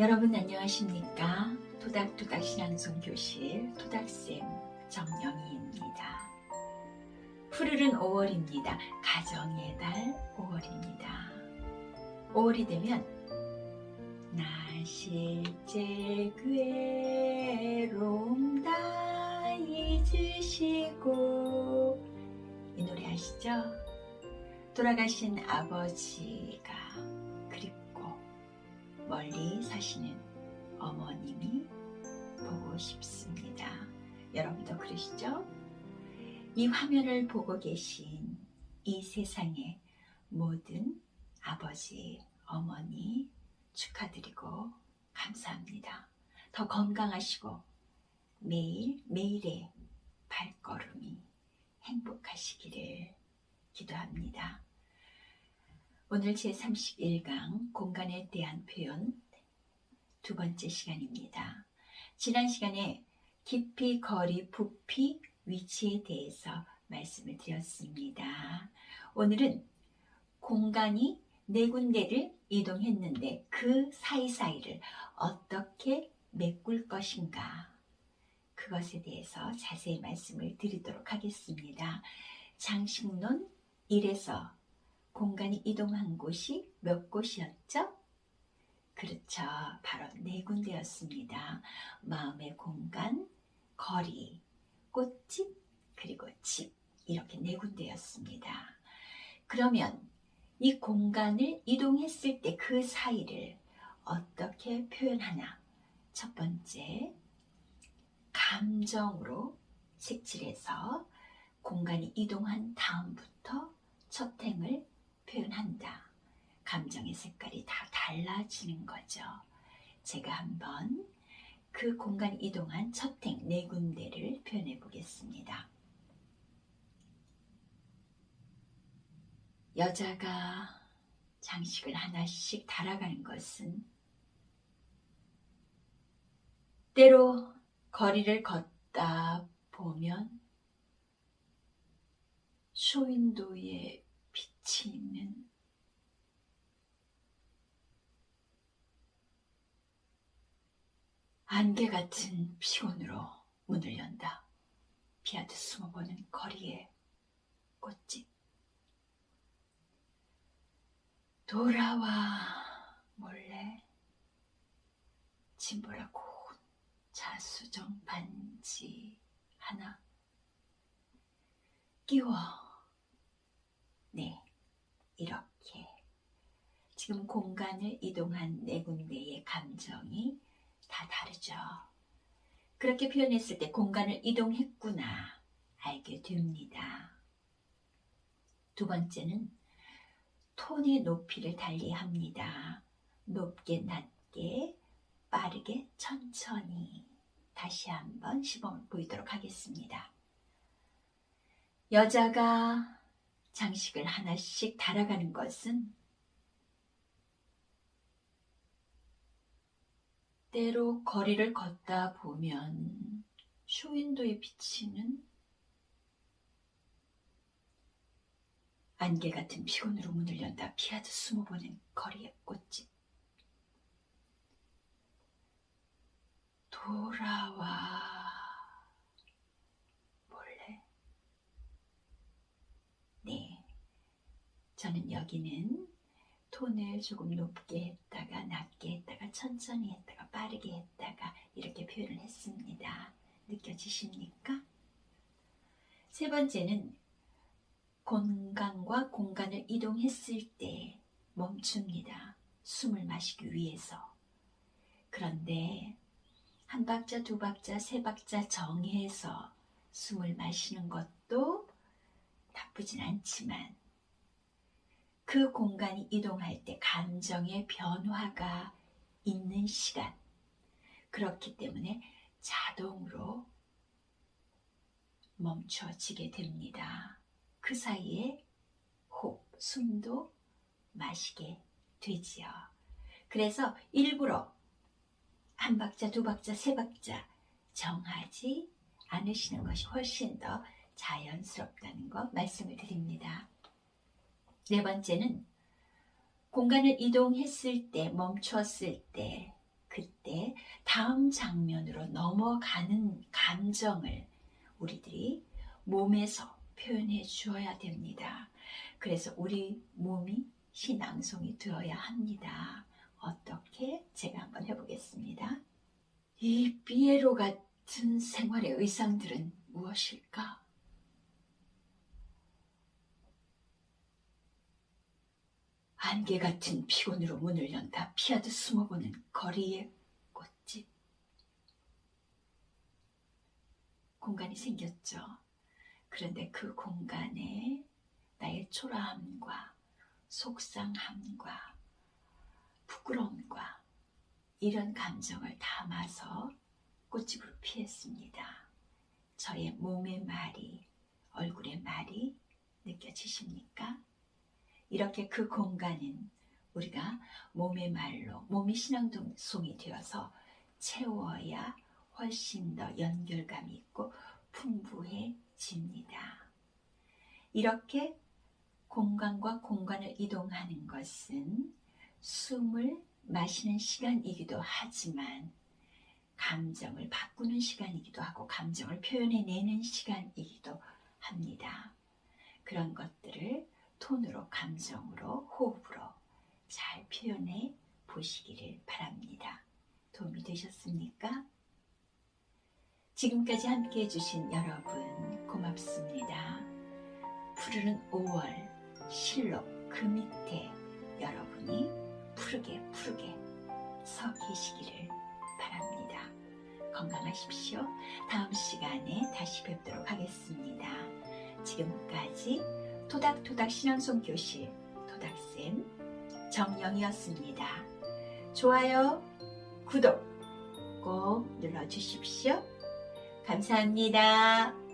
여러분 안녕하십니까? 토닥토닥 신앙송 교실 토닥쌤 정영희입니다. 푸르른 5월입니다. 가정의 달 5월입니다. 5월이 되면 나 실제 괴로움 다 잊으시고 이 노래 아시죠? 돌아가신 아버지가 멀리 사시는 어머님이 보고 싶습니다. 여러분도 그러시죠? 이 화면을 보고 계신 이 세상의 모든 아버지, 어머니 축하드리고 감사합니다. 더 건강하시고 매일 매일의 발걸음이 행복하시기를 기도합니다. 오늘 제31강 공간에 대한 표현 두 번째 시간입니다. 지난 시간에 깊이, 거리, 부피, 위치에 대해서 말씀을 드렸습니다. 오늘은 공간이 네 군데를 이동했는데 그 사이사이를 어떻게 메꿀 것인가 그것에 대해서 자세히 말씀을 드리도록 하겠습니다. 장식론 1에서 공간이 이동한 곳이 몇 곳이었죠? 그렇죠. 바로 네 군데였습니다. 마음의 공간, 거리, 꽃집, 그리고 집. 이렇게 네 군데였습니다. 그러면 이 공간을 이동했을 때 그 사이를 어떻게 표현하나? 첫 번째, 감정으로 색칠해서 공간이 이동한 다음부터 첫 행을 표현한다. 감정의 색깔이 다 달라지는 거죠. 제가 한번 그 공간 이동한 첫행 네 군데를 표현해 보겠습니다. 여자가 장식을 하나씩 달아가는 것은 때로 거리를 걷다 보면 쇼윈도에 빛이 있는 안개 같은 피곤으로 문을 연다. 비아트 숨어보는 거리의 꽃집. 돌아와 몰래 짐보라 고운 자수정 반지 하나 끼워. 네, 이렇게. 지금 공간을 이동한 네 군데의 감정이 다 다르죠. 그렇게 표현했을 때 공간을 이동했구나 알게 됩니다. 두 번째는 톤의 높이를 달리 합니다. 높게, 낮게, 빠르게, 천천히. 다시 한번 시범을 보이도록 하겠습니다. 여자가 장식을 하나씩 달아가는 것은 때로 거리를 걷다 보면 쇼윈도에 비치는 안개 같은 피곤으로 문을 연다 피하듯 숨어보는 거리의 꽃집. 돌아와 몰래 네 저는 여기는 톤을 조금 높게 했다가 낮게 했다가 천천히 했다가 빠르게 했다가 이렇게 표현을 했습니다. 느껴지십니까? 세 번째는 공간과 공간을 이동했을 때 멈춥니다. 숨을 마시기 위해서. 그런데 한 박자, 두 박자, 세 박자 정해서 숨을 마시는 것도 나쁘진 않지만 그 공간이 이동할 때 감정의 변화가 있는 시간. 그렇기 때문에 자동으로 멈춰지게 됩니다. 그 사이에 호흡, 숨도 마시게 되지요. 그래서 일부러 한 박자, 두 박자, 세 박자 정하지 않으시는 것이 훨씬 더 자연스럽다는 것 말씀을 드립니다. 네 번째는 공간을 이동했을 때, 멈췄을 때 그때 다음 장면으로 넘어가는 감정을 우리들이 몸에서 표현해 주어야 됩니다. 그래서 우리 몸이 신앙송이 되어야 합니다. 어떻게? 제가 한번 해보겠습니다. 이 피에로 같은 생활의 의상들은 무엇일까? 안개 같은 피곤으로 문을 연다 피하듯 숨어보는 거리의 꽃집. 공간이 생겼죠. 그런데 그 공간에 나의 초라함과 속상함과 부끄러움과 이런 감정을 담아서 꽃집으로 피했습니다. 저의 몸의 말이, 얼굴의 말이 느껴지십니까? 이렇게 그 공간은 우리가 몸의 말로, 몸이 신앙송이 되어서 채워야 훨씬 더 연결감이 있고 풍부해집니다. 이렇게 공간과 공간을 이동하는 것은 숨을 마시는 시간이기도 하지만 감정을 바꾸는 시간이기도 하고 감정을 표현해내는 시간이기도 합니다. 그런 것들을 톤으로, 감정으로, 호흡으로 잘 표현해 보시기를 바랍니다. 도움이 되셨습니까? 지금까지 함께 해주신 여러분 고맙습니다. 푸르는 5월 실록 그 밑에 여러분이 푸르게 푸르게 서 계시기를 바랍니다. 건강하십시오. 다음 시간에 다시 뵙도록 하겠습니다. 지금까지 토닥토닥 신앙송 교실 토닥쌤 정영이었습니다. 좋아요, 구독 꼭 눌러주십시오. 감사합니다.